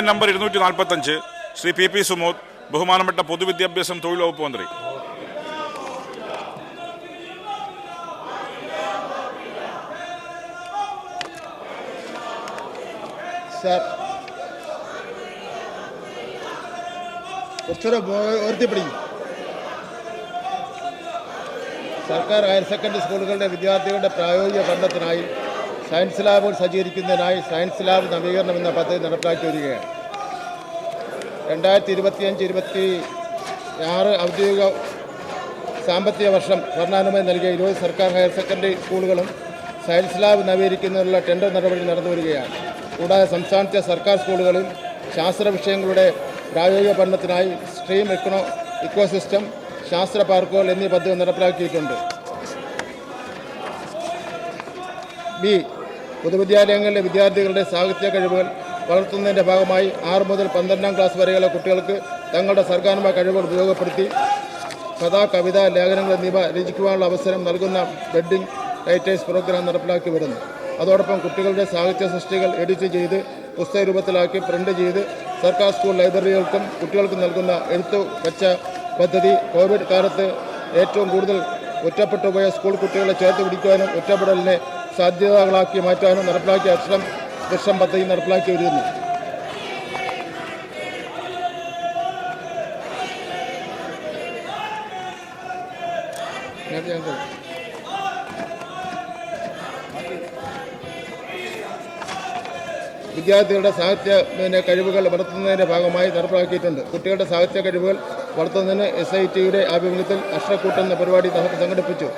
ചോദ്യം നമ്പർ ഇരുന്നൂറ്റി നാൽപ്പത്തഞ്ച് ശ്രീ പി പി സുമോദ് ബഹുമാനപ്പെട്ട പൊതുവിദ്യാഭ്യാസം തൊഴിൽ വകുപ്പ് മന്ത്രി സർക്കാർ ഹയർ സെക്കൻഡറി സ്കൂളുകളുടെ വിദ്യാർത്ഥികളുടെ പ്രായോഗിക പഠനത്തിനായി സയൻസ് ലാബുകൾ സജ്ജീകരിക്കുന്നതിനായി സയൻസ് ലാബ് നവീകരണം എന്ന പദ്ധതി നടപ്പിലാക്കി വരികയാണ്. രണ്ടായിരത്തി ഇരുപത്തിയഞ്ച് ഇരുപത്തി ആറ് ഔദ്യോഗിക സാമ്പത്തിക വർഷം ഭരണാനുമതി നൽകിയ ഇരുപത് സർക്കാർ ഹയർ സെക്കൻഡറി സ്കൂളുകളും സയൻസ് ലാബ് നവീകരിക്കുന്നതിനുള്ള ടെൻഡർ നടപടി നടന്നു വരികയാണ്. കൂടാതെ സംസ്ഥാനത്തെ സർക്കാർ സ്കൂളുകളിൽ ശാസ്ത്ര വിഷയങ്ങളുടെ പ്രായോഗിക പഠനത്തിനായി സ്ട്രീം എക്കണോ ഇക്കോസിസ്റ്റം ശാസ്ത്ര പാർക്കുകൾ എന്നീ പദ്ധതി നടപ്പിലാക്കിയിട്ടുണ്ട്. ബി പൊതുവിദ്യാലയങ്ങളിലെ വിദ്യാർത്ഥികളുടെ സാഹിത്യ കഴിവുകൾ വളർത്തുന്നതിന്റെ ഭാഗമായി ആറ് മുതൽ പന്ത്രണ്ടാം ക്ലാസ് വരെയുള്ള കുട്ടികൾക്ക് തങ്ങളുടെ സർഗാത്മക കഴിവുകൾ ഉപയോഗപ്പെടുത്തി കഥ കവിത ലേഖനങ്ങൾ എന്നിവ രചിക്കുവാനുള്ള അവസരം നൽകുന്ന ബെഡിംഗ് റൈറ്റേഴ്സ് പ്രോഗ്രാം നടപ്പിലാക്കി വരുന്നു. അതോടൊപ്പം കുട്ടികളുടെ സാഹിത്യ സൃഷ്ടികൾ എഡിറ്റ് ചെയ്ത് പുസ്തക രൂപത്തിലാക്കി പ്രിന്റ് ചെയ്ത് സർക്കാർ സ്കൂൾ ലൈബ്രറികൾക്കും കുട്ടികൾക്കും നൽകുന്ന എഴുത്തു വെച്ച പദ്ധതി കോവിഡ് കാലത്ത് ഏറ്റവും കൂടുതൽ ഒറ്റപ്പെട്ടുപോയ സ്കൂൾ കുട്ടികളെ ചേർത്ത് പിടിക്കുവാനും ഒറ്റപ്പെടലിനെ സാധ്യതകളാക്കി മാറ്റാനും നടപ്പിലാക്കിയ അക്ഷരം വൃക്ഷം പദ്ധതി നടപ്പിലാക്കി വരുന്നു വിദ്യാർത്ഥികളുടെ സാഹിത്യ കഴിവുകൾ വളർത്തുന്നതിന്റെ ഭാഗമായി നടപ്പിലാക്കിയിട്ടുണ്ട്. കുട്ടികളുടെ സാഹിത്യ കഴിവുകൾ വളർത്തുന്നതിന് എസ് ഐ ടിയുടെ ആഭിമുഖ്യത്തിൽ അക്ഷരക്കൂട്ടെന്ന പരിപാടി സംഘടിപ്പിച്ചു.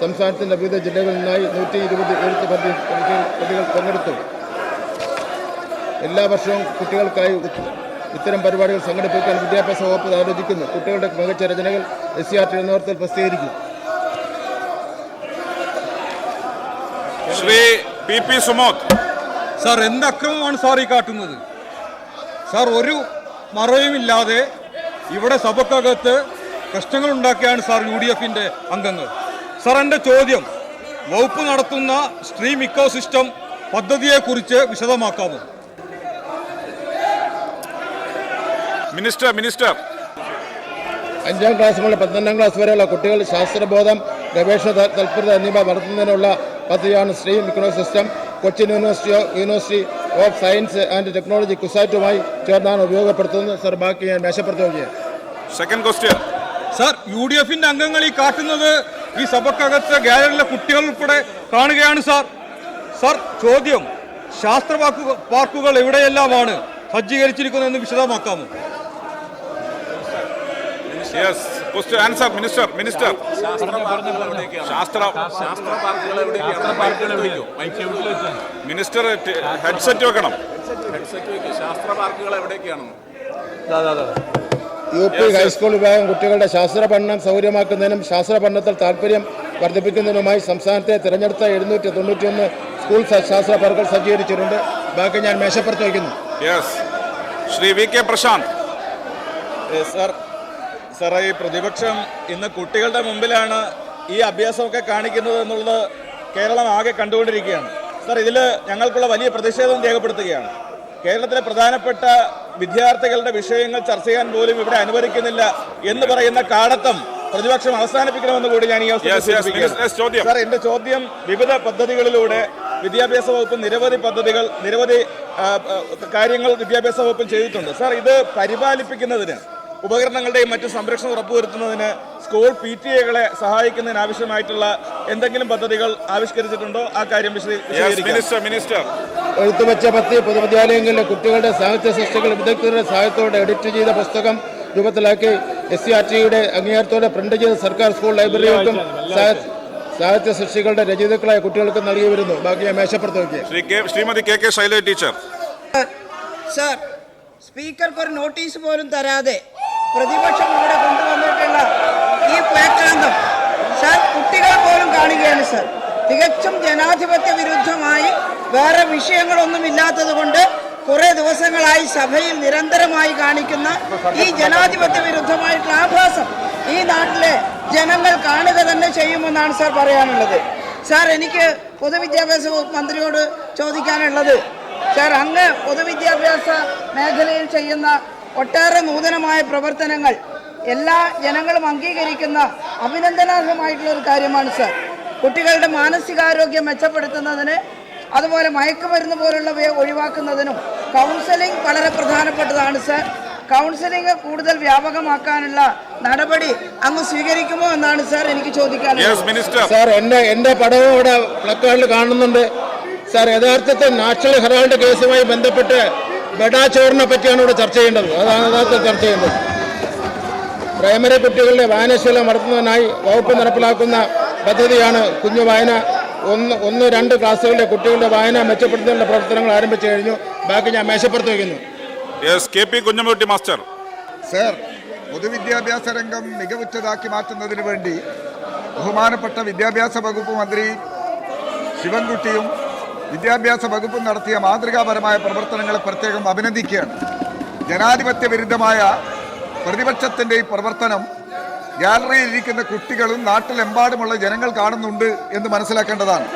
സംസ്ഥാനത്തിന്റെ വിവിധ ജില്ലകളിൽ നിന്നായി നൂറ്റി ഇരുപത് എഴുത്ത് പദ്ധതി പ്രതികൾ പങ്കെടുത്തു. എല്ലാ വർഷവും കുട്ടികൾക്കായി ഇത്തരം പരിപാടികൾ സംഘടിപ്പിക്കാൻ വിദ്യാഭ്യാസ വകുപ്പ് ആലോചിക്കുന്നു. കുട്ടികളുടെ മികച്ച രചനകൾ എസ് സി ആർ ടി നേതൃത്വത്തിൽ പ്രസിദ്ധീകരിക്കും. Shri P P Sumoth sir എന്ത് അക്രമമാണ് സാർ ഈ കാട്ടുന്നത്? സാർ ഒരു മറയുമില്ലാതെ ഇവിടെ സഭക്കകത്ത് പ്രശ്നങ്ങൾ ഉണ്ടാക്കിയാണ് സാർ യു ഡി എഫിന്റെ അംഗങ്ങൾ. സാർ എന്റെ ചോദ്യം. വകുപ്പ് നടത്തുന്ന സ്ട്രീം ഇക്കോ സിസ്റ്റം പദ്ധതിയെക്കുറിച്ച് വിശദമാക്കാമോ? മിനിസ്റ്റർ മിനിസ്റ്റർ അഞ്ചാം ക്ലാസ് മുതൽ പന്ത്രണ്ടാം ക്ലാസ് വരെയുള്ള കുട്ടികൾ ശാസ്ത്രബോധം ഗവേഷണ തൽപരത എന്നിവ വളർത്തുന്നതിനുള്ള പദ്ധതിയാണ് stream ecosystem Cochin university university of science and technology കുസാറ്റുമായി ചേർന്നാണ് ഉപയോഗപ്പെടുത്തുന്നത്. സർ ബാക്കി ഞാൻ മേശപ്പുറത്ത് second question sir U D എഫിന്റെ അംഗങ്ങൾ ഈ കാട്ടുന്നത് ഈ സഭക്കകത്ത് ഗാലറിയിലെ കുട്ടികൾ ഉൾപ്പെടെ കാണുകയാണ് സാർ. സാർ ചോദ്യം. ശാസ്ത്ര പാർക്കുകൾ എവിടെയെല്ലാമാണ് സജ്ജീകരിച്ചിരിക്കുന്നതെന്ന് വിശദമാക്കാമോ? യെസ് ആൻസർ മിനിസ്റ്റർ മിനിസ്റ്റർ ശാസ്ത്ര മിനിസ്റ്റർ ഹെഡ്സെറ്റ് വെക്കണം. ഹെഡ്സെറ്റ് ശാസ്ത്ര പാർക്കുകൾ എവിടെയൊക്കെയാണെന്ന് യു പി ഹൈസ്കൂൾ വിഭാഗം കുട്ടികളുടെ ശാസ്ത്ര പഠനം സൗകര്യമാക്കുന്നതിനും ശാസ്ത്ര പഠനത്തിൽ താല്പര്യം വർദ്ധിപ്പിക്കുന്നതിനുമായി സംസ്ഥാനത്തെ തിരഞ്ഞെടുത്ത എഴുന്നൂറ്റി തൊണ്ണൂറ്റിയൊന്ന് സ്കൂൾ ശാസ്ത്ര പാർക്കുകൾ സജ്ജീകരിച്ചിട്ടുണ്ട്. ബാക്കി ഞാൻ മേശപ്പുറത്ത് വയ്ക്കുന്നു. Yes Shri V K Prashanth. Sir sir ഈ പ്രതിപക്ഷം ഇന്ന് കുട്ടികളുടെ മുമ്പിലാണ് ഈ അഭ്യാസമൊക്കെ കാണിക്കുന്നത് എന്നുള്ളത് കേരളം ആകെ കണ്ടുകൊണ്ടിരിക്കുകയാണ്. സാർ ഇതിൽ ഞങ്ങൾക്കുള്ള വലിയ പ്രതിഷേധം രേഖപ്പെടുത്തുകയാണ്. കേരളത്തിലെ പ്രധാനപ്പെട്ട വിദ്യാർത്ഥികളുടെ വിഷയങ്ങൾ ചർച്ച ചെയ്യാൻ പോലും ഇവിടെ അനുവദിക്കുന്നില്ല എന്ന് പറയുന്ന കാടത്തം പ്രതിപക്ഷം അവസാനിപ്പിക്കണമെന്ന് കൂടി ഞാൻ ഈ അവസരം. സാർ എന്റെ ചോദ്യം വിവിധ പദ്ധതികളിലൂടെ വിദ്യാഭ്യാസ വകുപ്പ് നിരവധി പദ്ധതികൾ നിരവധി കാര്യങ്ങൾ വിദ്യാഭ്യാസ വകുപ്പ് ചെയ്തിട്ടുണ്ട്. സാർ ഇത് പരിപാലിപ്പിക്കുന്നതിന് ഉപകരണങ്ങളുടെയും മറ്റു സംരക്ഷണം ഉറപ്പുവരുത്തുന്നതിന് സ്കൂൾ പി ടി എകളെ സഹായിക്കുന്നതിന് ആവശ്യമായിട്ടുള്ള എന്തെങ്കിലും പദ്ധതികൾ ആവിഷ്കരിച്ചിട്ടുണ്ടോ? ആ കാര്യം വിശദീകരിക്കും. മിനിസ്റ്റർ മിനിസ്റ്റർ എഴുത്തുവച്ച പത്തി പൊതുവിദ്യാലയങ്ങളിലെ കുട്ടികളുടെ സാഹിത്യ സൃഷ്ടികൾ വിദഗ്ധരുടെ സഹായത്തോടെ എഡിറ്റ് ചെയ്ത പുസ്തകം രൂപത്തിലാക്കി എസ് സി ആർ ടിയുടെ അംഗീകാരത്തോടെ പ്രിന്റ് ചെയ്ത സർക്കാർ സ്കൂൾ ലൈബ്രറികൾക്കും സാഹിത്യ സൃഷ്ടികളുടെ രചയിതാക്കളായ കുട്ടികൾക്ക് നൽകി വരുന്നു. ബാക്കി ഞാൻ മേശപ്പുറത്ത് നോക്കിയത് Shri K Shrimati K K Shailaja teacher. Sir സ്പീക്കർക്ക് ഒരു നോട്ടീസ് പോലും തരാതെ പ്രതിപക്ഷം ഇവിടെ കൊണ്ടുവന്നിട്ടുള്ള ഈ പേക്രാന്തം സർ കുട്ടികൾ പോലും കാണുകയാണ് സർ. തികച്ചും ജനാധിപത്യ വിരുദ്ധമായി വേറെ വിഷയങ്ങളൊന്നും ഇല്ലാത്തത് കൊണ്ട് കുറെ ദിവസങ്ങളായി സഭയിൽ നിരന്തരമായി കാണിക്കുന്ന ഈ ജനാധിപത്യ വിരുദ്ധമായിട്ടുള്ള ആഭാസം ഈ നാട്ടിലെ ജനങ്ങൾ കാണുക തന്നെ ചെയ്യുമെന്നാണ് സാർ പറയാനുള്ളത്. സാർ എനിക്ക് പൊതുവിദ്യാഭ്യാസ വകുപ്പ് മന്ത്രിയോട് ചോദിക്കാനുള്ളത്. സാർ അങ്ങ് പൊതുവിദ്യാഭ്യാസ മേഖലയിൽ ചെയ്യുന്ന ഒട്ടേറെ നൂതനമായ പ്രവർത്തനങ്ങൾ എല്ലാ ജനങ്ങളും അംഗീകരിക്കുന്ന അഭിനന്ദനാർഹമായിട്ടുള്ള ഒരു കാര്യമാണ് സാർ. കുട്ടികളുടെ മാനസികാരോഗ്യം മെച്ചപ്പെടുത്തുന്നതിന് അതുപോലെ മയക്കുമരുന്ന് പോലുള്ളവയെ ഒഴിവാക്കുന്നതിനും കൗൺസിലിംഗ് വളരെ പ്രധാനപ്പെട്ടതാണ് സർ കൗൺസിലിംഗ് കൂടുതൽ വ്യാപകമാക്കാനുള്ള നടപടി അങ്ങ് സ്വീകരിക്കുമോ എന്നാണ് സാർ എനിക്ക് ചോദിക്കാനുള്ളത്. മിനിസ്റ്റർ സാർ എന്റെ എന്റെ പടവും ഇവിടെ പ്ലക്കാർഡിൽ കാണുന്നുണ്ട്. സാർ യഥാർത്ഥത്തിൽ നാഷണൽ ഹെറാൾഡ് കേസുമായി ബന്ധപ്പെട്ട് ബെഡാ ചോറിനെ പറ്റിയാണ് ഇവിടെ ചർച്ച ചെയ്യേണ്ടത്. അതാണ് യഥാർത്ഥത്തിൽ ചർച്ച ചെയ്യേണ്ടത്. പ്രൈമറി കുട്ടികളുടെ വായനശീലം വളർത്തുന്നതിനായി വകുപ്പ് നടപ്പിലാക്കുന്ന പദ്ധതിയാണ് കുഞ്ഞു വായന ഒന്ന് ഒന്ന് രണ്ട് ക്ലാസ്സുകളിലെ കുട്ടികളുടെ വായന മെച്ചപ്പെടുത്തുന്ന പ്രവർത്തനങ്ങൾ ആരംഭിച്ചു കഴിഞ്ഞു. ബാക്കി ഞാൻ മേശപ്പുറത്ത് വയ്ക്കുന്നു. K P Kunhammootty master sir പൊതുവിദ്യാഭ്യാസ രംഗം മികവുറ്റതാക്കി മാറ്റുന്നതിന് വേണ്ടി ബഹുമാനപ്പെട്ട വിദ്യാഭ്യാസ വകുപ്പ് മന്ത്രി ശിവൻകുട്ടിയും വിദ്യാഭ്യാസ വകുപ്പും നടത്തിയ മാതൃകാപരമായ പ്രവർത്തനങ്ങളെ പ്രത്യേകം അഭിനന്ദിക്കുകയാണ്. ജനാധിപത്യ വിരുദ്ധമായ പ്രതിപക്ഷത്തിന്റെ ഈ പ്രവർത്തനം ഗാലറിയിൽ ഇരിക്കുന്ന കുട്ടികളും നാട്ടിലെമ്പാടുമുള്ള ജനങ്ങൾ കാണുന്നുണ്ട് എന്ന് മനസ്സിലാക്കേണ്ടതാണ്.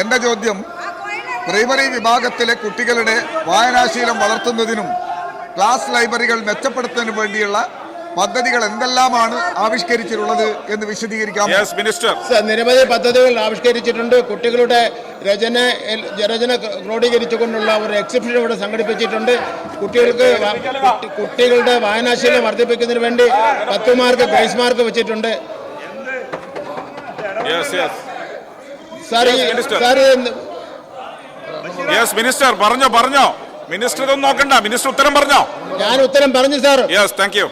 എന്റെ ചോദ്യം പ്രൈമറി വിഭാഗത്തിലെ കുട്ടികളുടെ വായനാശീലം വളർത്തുന്നതിനും ക്ലാസ് ലൈബ്രറികൾ മെച്ചപ്പെടുത്തുന്നതിനു വേണ്ടിയുള്ള പദ്ധതികൾ എന്തെല്ലാമാണ് ആവിഷ്കരിച്ചിട്ടുള്ളത് എന്ന് വിശദീകരിക്കാം. യെസ് മിനിസ്റ്റർ സർ, നിരവധി പദ്ധതികൾ ആവിഷ്കരിച്ചിട്ടുണ്ട്. കുട്ടികളുടെ രചന രചന ക്രോഡീകരിച്ചുകൊണ്ടുള്ള ഒരു എക്സിബിഷൻ ഇവിടെ സംഘടിപ്പിച്ചിട്ടുണ്ട്. കുട്ടികൾക്ക് കുട്ടികളുടെ വായനാശീലം വർദ്ധിപ്പിക്കുന്നതിന് വേണ്ടി പത്ത് മാർക്ക് ഗ്രേസ് മാർക്ക് വെച്ചിട്ടുണ്ട്. മിനിസ്റ്റർ പറഞ്ഞോ പറഞ്ഞോ. മിനിസ്റ്റർ ഇതൊന്നും നോക്കണ്ട. മിനിസ്റ്റർ ഉത്തരം പറഞ്ഞോ? ഞാൻ ഉത്തരം പറഞ്ഞു സാർ യെസ് താങ്ക് യു